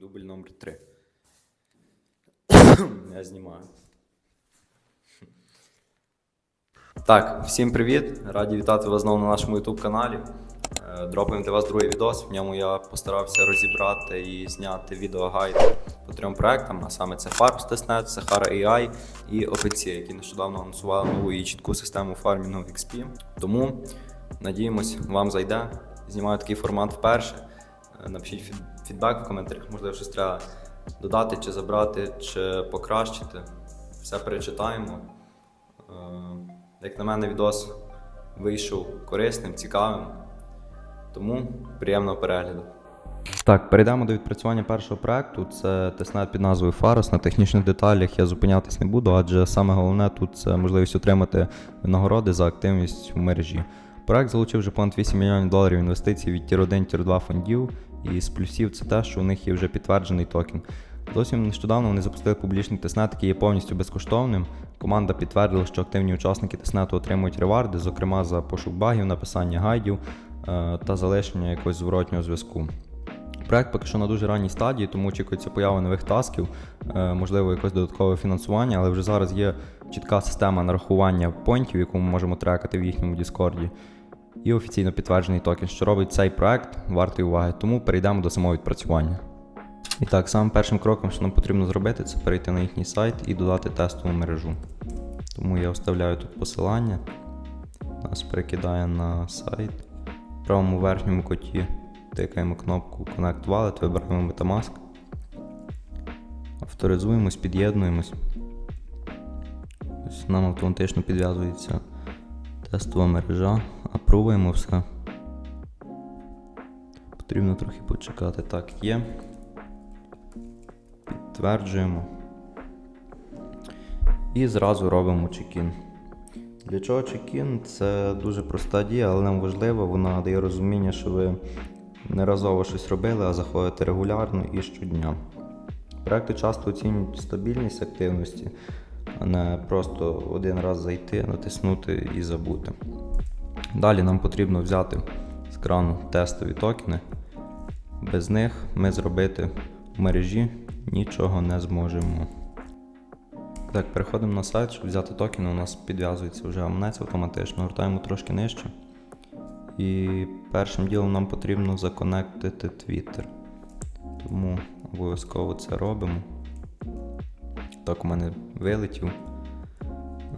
Дубль номер 3. Я знімаю. Так, всім привіт! Раді вітати вас знову на нашому YouTube каналі. Е, Дропаємо для вас другий відос. В ньому я постарався розібрати і зняти відеогайд по трьом проектам, а саме це Farms Testnet, Sahara AI і OPC, які нещодавно анонсували нову і чітку систему фармінгу XP. Тому надіємось, вам зайде. Знімаю такий формат вперше. Е, Напишіть фідбек в коментарях, можливо, щось треба додати, чи забрати, чи покращити. Все перечитаємо. Е, Як на мене, відос вийшов корисним, цікавим. Тому приємного перегляду. Так, перейдемо до відпрацювання першого проекту. Це тестнет під назвою Фарос. На технічних деталях я зупинятись не буду, адже саме головне тут це можливість отримати нагороди за активність в мережі. Проект залучив вже понад 8 мільйонів доларів інвестицій від Tier 1 Tier 2 фондів. І з плюсів це те, що у них є вже підтверджений токен. Зовсім нещодавно вони запустили публічний тестнет, який є повністю безкоштовним. Команда підтвердила, що активні учасники тестнету отримують реварди, зокрема за пошук багів, написання гайдів е, та залишення якогось зворотнього зв'язку. Проект поки що на дуже ранній стадії, тому очікується поява нових тасків, е, можливо, якось додаткове фінансування, але вже зараз є чітка система нарахування поінтів, яку ми можемо трекати в їхньому Діскорді, і офіційно підтверджений токен, що робить цей проект вартий уваги. Тому перейдемо до самого відпрацювання. І так, самим першим кроком, що нам потрібно зробити, це перейти на їхній сайт і додати тестову мережу. Тому я оставляю тут посилання. Нас перекидає на сайт. В правому верхньому коті тикаємо кнопку Connect Wallet, вибираємо Metamask. Авторизуємось, під'єднуємось. Нам автоматично підв'язується тестова мережа, апрувуємо все. Потрібно трохи почекати. Так, є. Підтверджуємо. І зразу робимо чекін. Для чого чекін? Це дуже проста дія, але нам важливо, вона дає розуміння, що ви не разово щось робили, а заходите регулярно і щодня. Проекти часто оцінюють стабільність активності, а не просто один раз зайти, натиснути і забути. Далі нам потрібно взяти з крану тестові токени. Без них ми зробити в мережі нічого не зможемо. Так, переходимо на сайт, щоб взяти токени. У нас підв'язується вже амнець автоматично, гортаємо трошки нижче. І першим ділом нам потрібно законектити Twitter. Тому обов'язково це робимо. Так, у мене вилетів.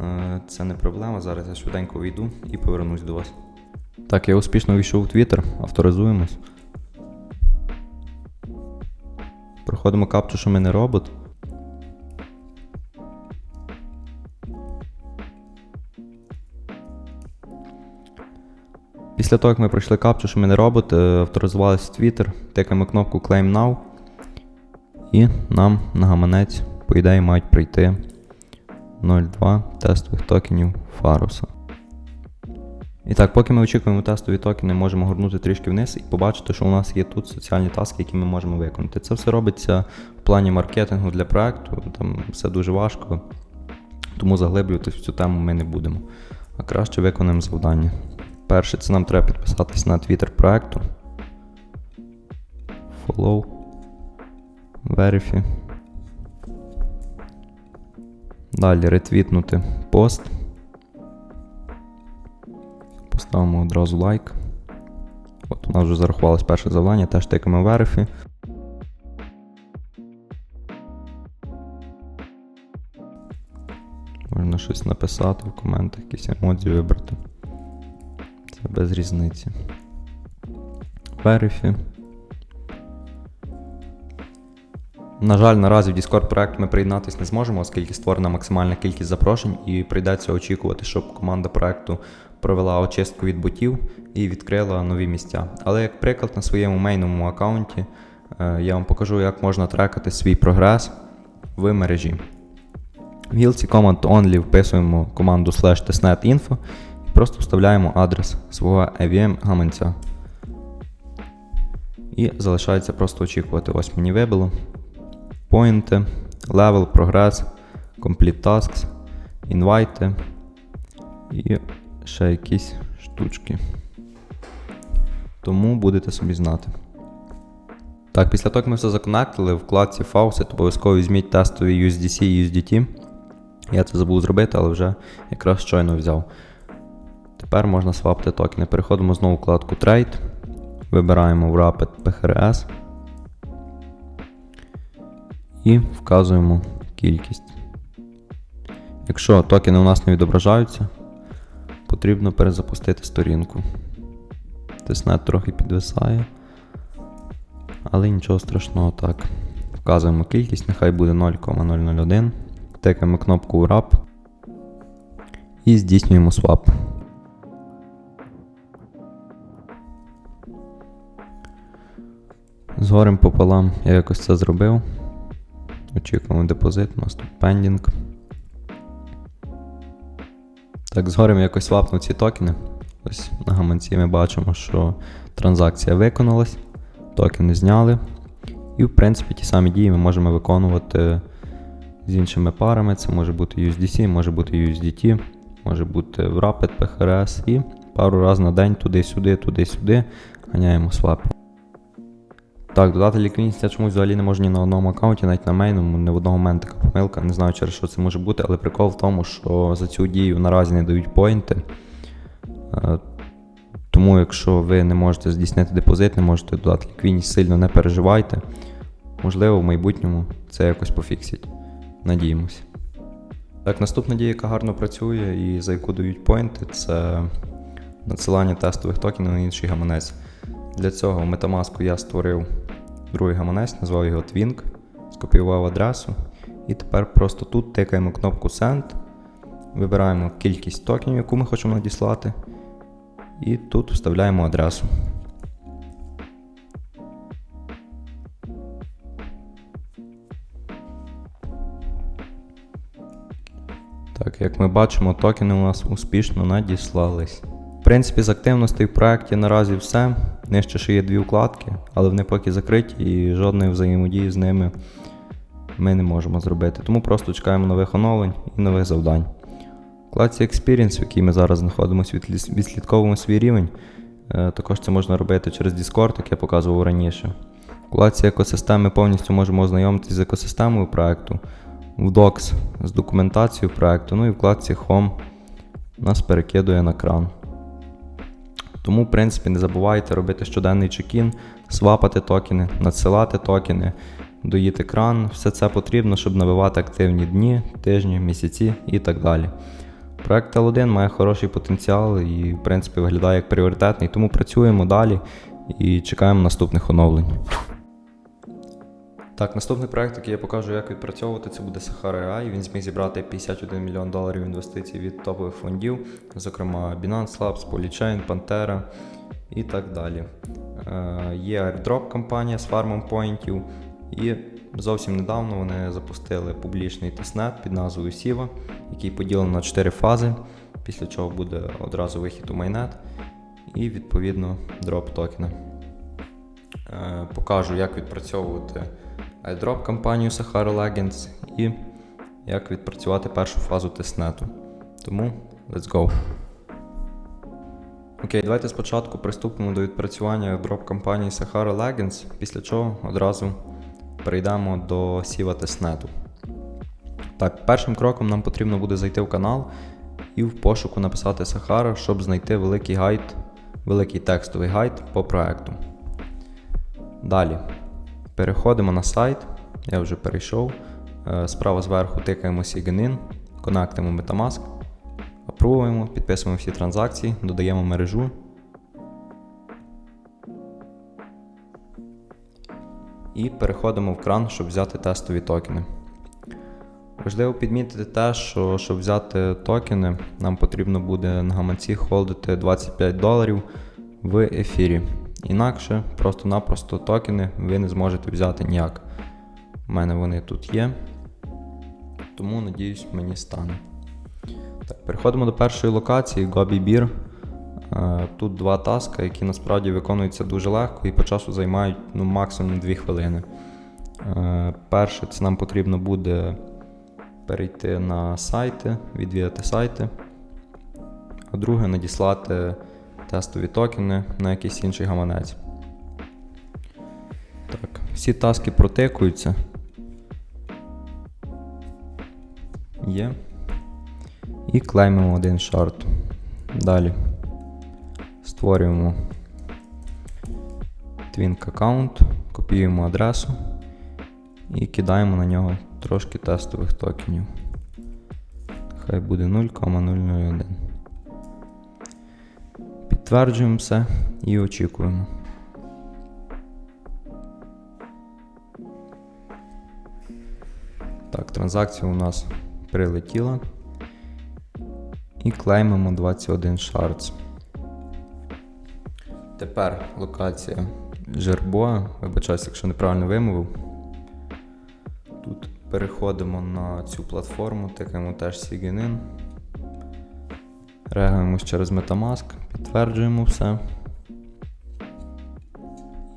Е, Це не проблема. Зараз я швиденько вийду і повернусь до вас. Так, я успішно війшов в Twitter, авторизуємось. Проходимо капчу, що ми не робот. Після того, як ми пройшли капчу, що ми не робот, е, авторизувалися в Twitter, тикаємо кнопку Claim Now. І нам на гаманець, по ідеї, мають прийти 0,2 тестових токенів Фаруса. І так, поки ми очікуємо тестові токени, можемо горнути трішки вниз і побачити, що у нас є тут соціальні таски, які ми можемо виконати. Це все робиться в плані маркетингу для проекту, там все дуже важко, тому заглиблюватись в цю тему ми не будемо. А краще виконаємо завдання. Перше, це нам треба підписатись на Twitter проекту. Follow. Verify. Далі ретвітнути пост. Поставимо одразу лайк. От у нас вже зарахувалось перше завдання, теж тикаємо Verify. Можна щось написати в коментах, якісь емодзі вибрати. Це без різниці. Verify. На жаль, наразі в Discord проект ми приєднатися не зможемо, оскільки створена максимальна кількість запрошень, і прийдеться очікувати, щоб команда проекту провела очистку від ботів і відкрила нові місця. Але як приклад на своєму мейному аккаунті е, я вам покажу, як можна трекати свій прогрес в мережі. В гілці Command Only вписуємо команду slash testnetinfo і просто вставляємо адрес свого AVM гаманця. І залишається просто очікувати. Ось мені вибило. Поінти, level, прогрес, complete tasks, інвайти і ще якісь штучки. Тому будете собі знати. Так, після того, як ми все законектили, в вкладці Faucet обов'язково візьміть тестові USDC і USDT. Я це забув зробити, але вже якраз щойно взяв. Тепер можна свапити токени. Переходимо знову в вкладку Trade. Вибираємо в Rapid PHRS. І вказуємо кількість. Якщо токени у нас не відображаються, потрібно перезапустити сторінку. Тиснет трохи підвисає. Але нічого страшного так. Вказуємо кількість, нехай буде 0,001. Тикаємо кнопку Wrap і здійснюємо свап. Згорем пополам я якось це зробив. Очікуємо депозит, у нас тут пендінг. Так, згорем якось свапнув ці токени. Ось на гаманці ми бачимо, що транзакція виконалась, токени зняли. І, в принципі, ті самі дії ми можемо виконувати з іншими парами. Це може бути USDC, може бути USDT, може бути Rapid, PHRS і пару разів на день туди-сюди, туди-сюди ганяємо свапи. Так, додати ліквідність я чомусь взагалі не можу ні на одному аккаунті, навіть на мейному, не в одного мене така помилка. Не знаю, через що це може бути, але прикол в тому, що за цю дію наразі не дають поінти. Е, Тому, якщо ви не можете здійснити депозит, не можете додати ліквідність, сильно не переживайте. Можливо, в майбутньому це якось пофіксять. Надіємося. Так, наступна дія, яка гарно працює і за яку дають поінти, це надсилання тестових токенів на інший гаманець. Для цього в Metamask я створив другий гаманець, назвав його Twink, скопіював адресу. І тепер просто тут тикаємо кнопку Send, вибираємо кількість токенів, яку ми хочемо надіслати. І тут вставляємо адресу. Так, як ми бачимо, токени у нас успішно надіслались. Принципі, з активностей в проєкті наразі все. Нижче ще є дві вкладки, але вони поки закриті і жодної взаємодії з ними ми не можемо зробити. Тому просто чекаємо нових оновлень і нових завдань. Вкладці Experience, в якій ми зараз знаходимося, відслідковуємо свій рівень. Е, Також це можна робити через Discord, як я показував раніше. В вкладці екосистеми повністю можемо ознайомитися з екосистемою проекту. В Docs з документацією проекту, ну і в вкладці Home нас перекидує на кран. Тому, в принципі, не забувайте робити щоденний чекін, свапати токени, надсилати токени, доїти кран. Все це потрібно, щоб набивати активні дні, тижні, місяці і так далі. Проект L1 має хороший потенціал і, в принципі, виглядає як пріоритетний, тому працюємо далі і чекаємо наступних оновлень. Так, наступний проект, який я покажу, як відпрацьовувати, це буде Sahara AI. Він зміг зібрати 51 мільйон доларів інвестицій від топових фондів, зокрема Binance Labs, Polychain, Pantera і так далі. Е, є airdrop компанія з фармом поінтів, і зовсім недавно вони запустили публічний тестнет під назвою Siva, який поділений на 4 фази, після чого буде одразу вихід у майнет і відповідно дроп токена. Е, покажу, як відпрацьовувати airdrop компанію Sahara Legends і як відпрацювати першу фазу тестнету. Тому let's go. Окей, давайте спочатку приступимо до відпрацювання airdrop компанії Sahara Legends, після чого одразу перейдемо до Siva тестнету. Так, першим кроком нам потрібно буде зайти в канал і в пошуку написати Sahara, щоб знайти великий гайд, великий текстовий гайд по проекту. Далі переходимо на сайт. Я вже перейшов. Е, Справа зверху тикаємо Sign In, конектимо Metamask, апрувуємо, підписуємо всі транзакції, додаємо мережу. І переходимо в кран, щоб взяти тестові токени. Важливо підмітити те, що щоб взяти токени, нам потрібно буде на гаманці холдити 25 доларів в ефірі. Інакше просто-напросто токени ви не зможете взяти ніяк. У мене вони тут є. Тому, надіюсь, мені стане. Так, переходимо до першої локації Gobi Beer. Е, Тут два таска, які насправді виконуються дуже легко і по часу займають ну, максимум 2 хвилини. Е, Перше, це нам потрібно буде перейти на сайти, відвідати сайти. А друге надіслати тестові токени на якийсь інший гаманець. Так, Всі таски протикуються. Є. І клеймимо один шарт. Далі створюємо Twink аккаунт, копіюємо адресу і кидаємо на нього трошки тестових токенів. Хай буде 0,001. Підтверджуємо все і очікуємо. Так, транзакція у нас прилетіла. І клеймимо 21 шардс. Тепер локація Жербоа. Вибачаюсь, якщо неправильно вимовив. Тут переходимо на цю платформу, тикаємо теж Sign-in. Реагуємось через Metamask, підтверджуємо все.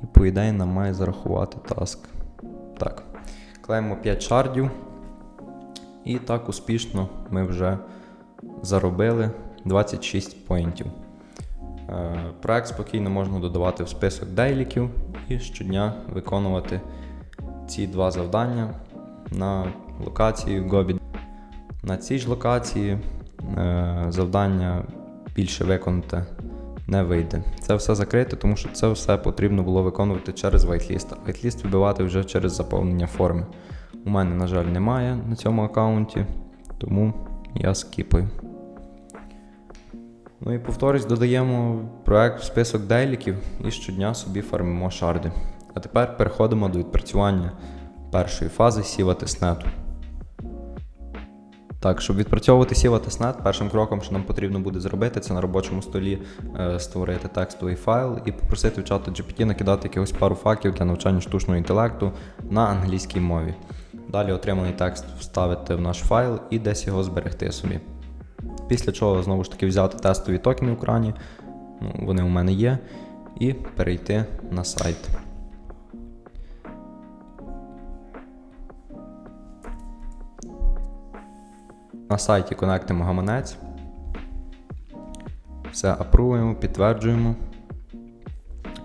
І по ідеї нам має зарахувати таск. Так. Клеїмо 5 шардів. І так успішно ми вже заробили 26 поінтів. Е, Проект спокійно можна додавати в список дейліків і щодня виконувати ці два завдання на локації Гобі. На цій ж локації завдання більше виконати не вийде. Це все закрите, тому що це все потрібно було виконувати через вайтліст. Вайтліст вибивати вже через заповнення форми. У мене, на жаль, немає на цьому аккаунті, тому я скіпаю. Ну і повторюсь, додаємо проект в список дейліків і щодня собі фармимо шарди. А тепер переходимо до відпрацювання першої фази сіва тестнету. Так, щоб відпрацьовувати сіва тестнет, першим кроком, що нам потрібно буде зробити, це на робочому столі е, створити текстовий файл і попросити в чату GPT накидати якихось пару фактів для навчання штучного інтелекту на англійській мові. Далі отриманий текст вставити в наш файл і десь його зберегти собі. Після чого знову ж таки взяти тестові токени в крані, ну, вони у мене є, і перейти на сайт. На сайті конектимо гаманець. Все апрувуємо, підтверджуємо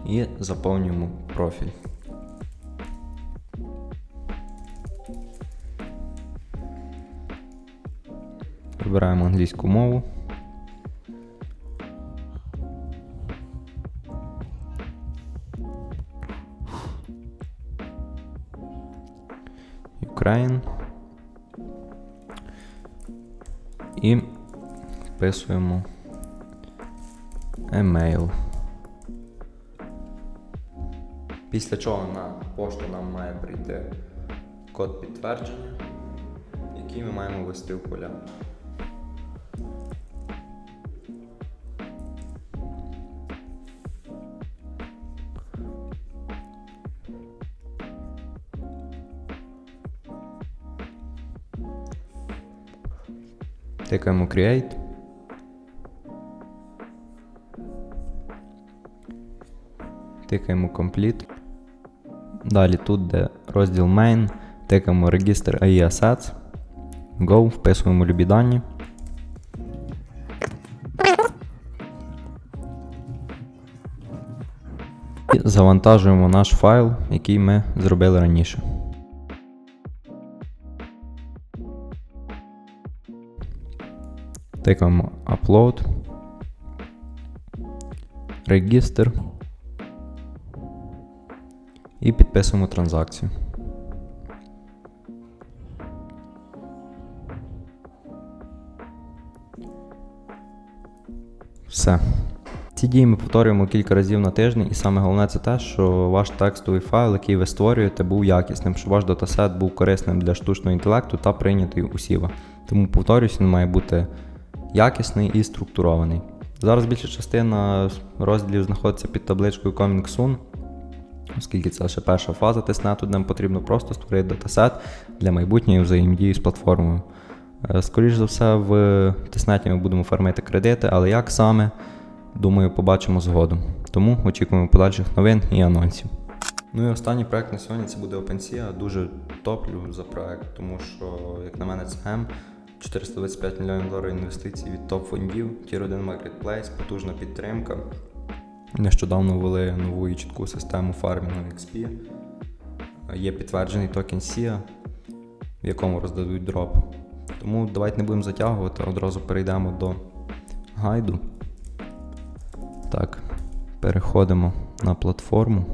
і заповнюємо профіль. Вибираємо англійську мову. Ukraine. І вписуємо email. Після чого на пошту нам має прийти код підтвердження, який ми маємо ввести в поля. Тикаємо Create. Тикаємо Complete. Далі тут, де розділ Main, тикаємо Register AI Assets. Go, вписуємо любі дані. І завантажуємо наш файл, який ми зробили раніше. Тикаємо Upload, Register і підписуємо транзакцію. Все. Ці дії ми повторюємо кілька разів на тиждень, і саме головне це те, що ваш текстовий файл, який ви створюєте, був якісним, щоб ваш датасет був корисним для штучного інтелекту та прийнятий у сіва. Тому повторюсь, він має бути якісний і структурований. Зараз більша частина розділів знаходиться під табличкою Coming Soon, оскільки це лише перша фаза тестнету, нам потрібно просто створити датасет для майбутньої взаємодії з платформою. Е, Скоріше за все, в тестнеті ми будемо фармити кредити, але як саме, думаю, побачимо згодом. Тому очікуємо подальших новин і анонсів. Ну і останній проект на сьогодні це буде OpenSea. Дуже топлю за проект, тому що, як на мене, це гем. 425 мільйонів доларів інвестицій від топ-фондів, Tier 1 Marketplace, потужна підтримка. Нещодавно ввели нову і чітку систему фармінгу XP. є підтверджений токен SIA, в якому роздадуть дроп. Тому давайте не будемо затягувати, одразу перейдемо до гайду. Так, переходимо на платформу.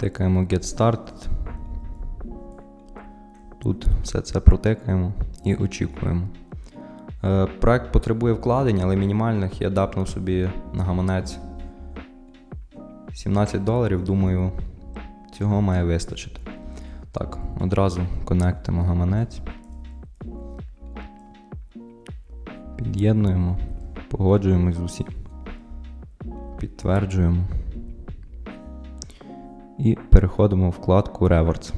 Тикаємо Get Started. Тут все це протикаємо і очікуємо. Е, Проект потребує вкладень, але мінімальних я дапнув собі на гаманець 17 доларів. Думаю, цього має вистачити. Так, одразу конектимо гаманець. Під'єднуємо, погоджуємось з усім. Підтверджуємо. І переходимо в вкладку Rewards,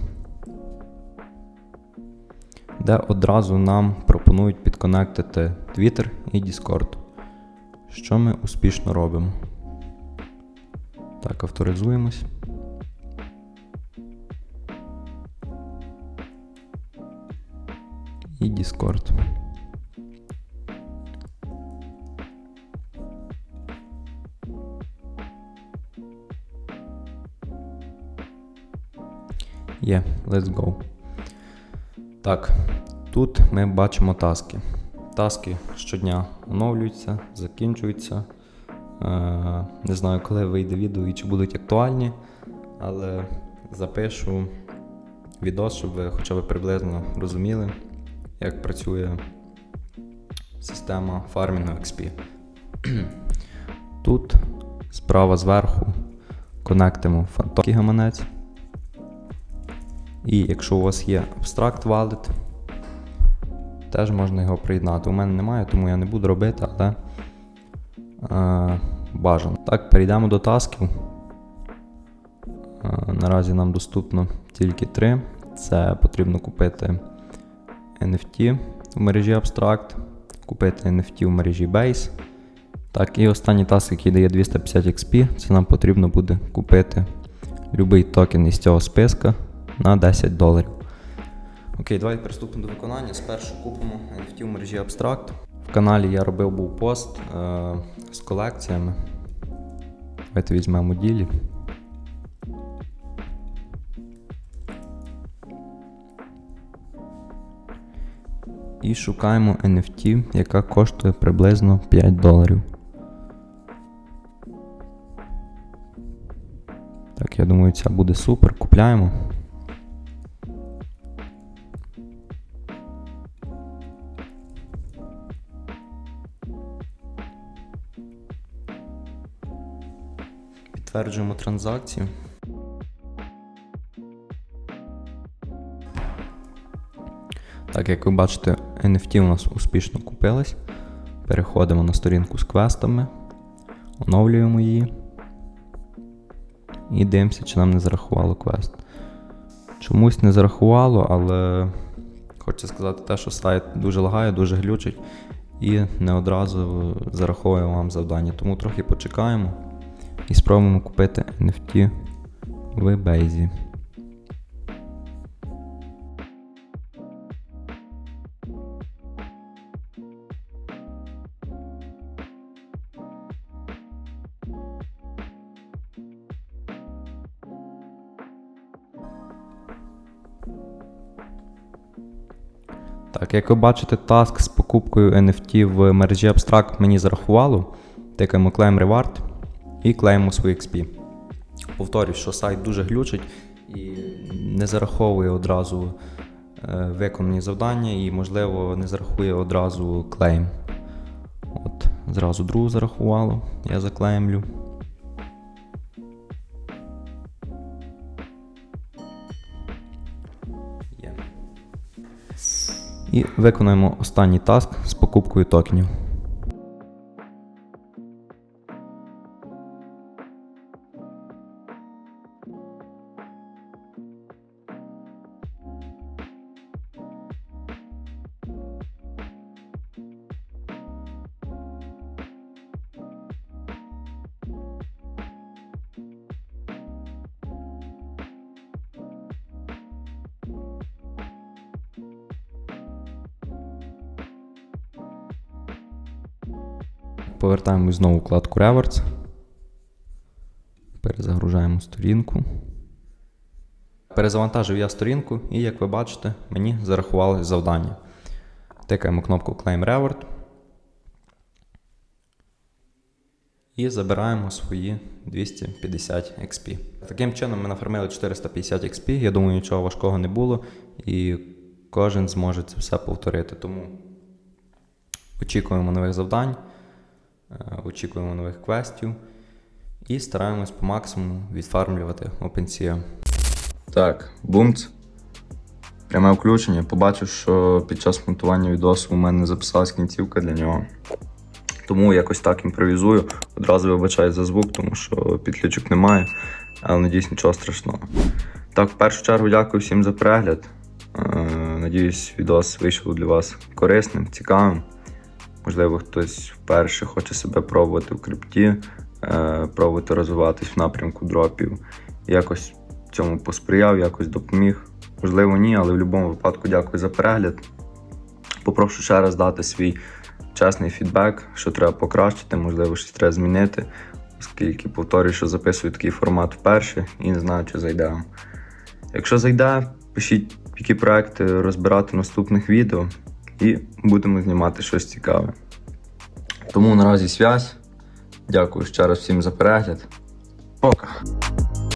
де одразу нам пропонують підконектити Twitter і Discord. Що ми успішно робимо. Так, авторизуємось. І Discord. Є, let's go. Так, тут ми бачимо таски. Таски щодня оновлюються, закінчуються. Е, не знаю, коли вийде відео і чи будуть актуальні, але запишу відос, щоб ви хоча б приблизно розуміли, як працює система фармінгу XP. Тут справа зверху конектимо фантомний гаманець. І якщо у вас є Abstract Wallet, теж можна його приєднати. У мене немає, тому я не буду робити, але е, бажано. Так, перейдемо до тасків. Е, наразі нам доступно тільки три. Це потрібно купити NFT в мережі Abstract, купити NFT в мережі Base. Так, і останній таск, який дає 250 XP, це нам потрібно буде купити будь-який токен із цього списка на 10 доларів. Окей, давайте приступимо до виконання. Спершу купимо NFT в мережі Abstract. В каналі я робив був пост е- з колекціями. Давайте візьмемо ділі. І шукаємо NFT, яка коштує приблизно 5 доларів. Так, я думаю, ця буде супер. Купляємо. Підтверджуємо транзакцію. Так, як ви бачите, NFT у нас успішно купилась. Переходимо на сторінку з квестами, оновлюємо її. І дивимося, чи нам не зарахувало квест. Чомусь не зарахувало, але хочу сказати те, що сайт дуже лагає, дуже глючить і не одразу зараховує вам завдання. Тому трохи почекаємо і спробуємо купити NFT в Base. Так, як ви бачите, таск з покупкою NFT в мережі Abstract мені зарахувало. Тикаємо Claim Reward і клеїмо свої XP. Повторюсь, що сайт дуже глючить і не зараховує одразу е, виконані завдання і, можливо, не зарахує одразу клейм. От, зразу другу зарахувало, я заклеймлю. І виконуємо останній таск з покупкою токенів. Повертаємось знову в вкладку Rewards. Перезагружаємо сторінку. Перезавантажив я сторінку, і як ви бачите, мені зарахували завдання. Тикаємо кнопку Claim Reward. І забираємо свої 250 XP. Таким чином ми нафармили 450 XP. Я думаю, нічого важкого не було, і кожен зможе це все повторити. Тому очікуємо нових завдань, очікуємо нових квестів і стараємось по максимуму відфармлювати OpenSea. Так, бумц. Пряме включення. Побачив, що під час монтування відосу у мене записалась кінцівка для нього. Тому якось так імпровізую. Одразу вибачаю за звук, тому що підключок немає, але надіюсь, нічого страшного. Так, в першу чергу дякую всім за перегляд. Е, Надіюсь, відос вийшов для вас корисним, цікавим. Можливо, хтось вперше хоче себе пробувати в крипті, е, пробувати розвиватись в напрямку дропів. Якось цьому посприяв, якось допоміг. Можливо, ні, але в будь-якому випадку дякую за перегляд. Попрошу ще раз дати свій чесний фідбек, що треба покращити, можливо, щось треба змінити, оскільки повторюю, що записую такий формат вперше і не знаю, чи зайде. Якщо зайде, пишіть, які проекти розбирати в наступних відео, і будемо знімати щось цікаве. Тому наразі связь. Дякую ще раз всім за перегляд. Пока!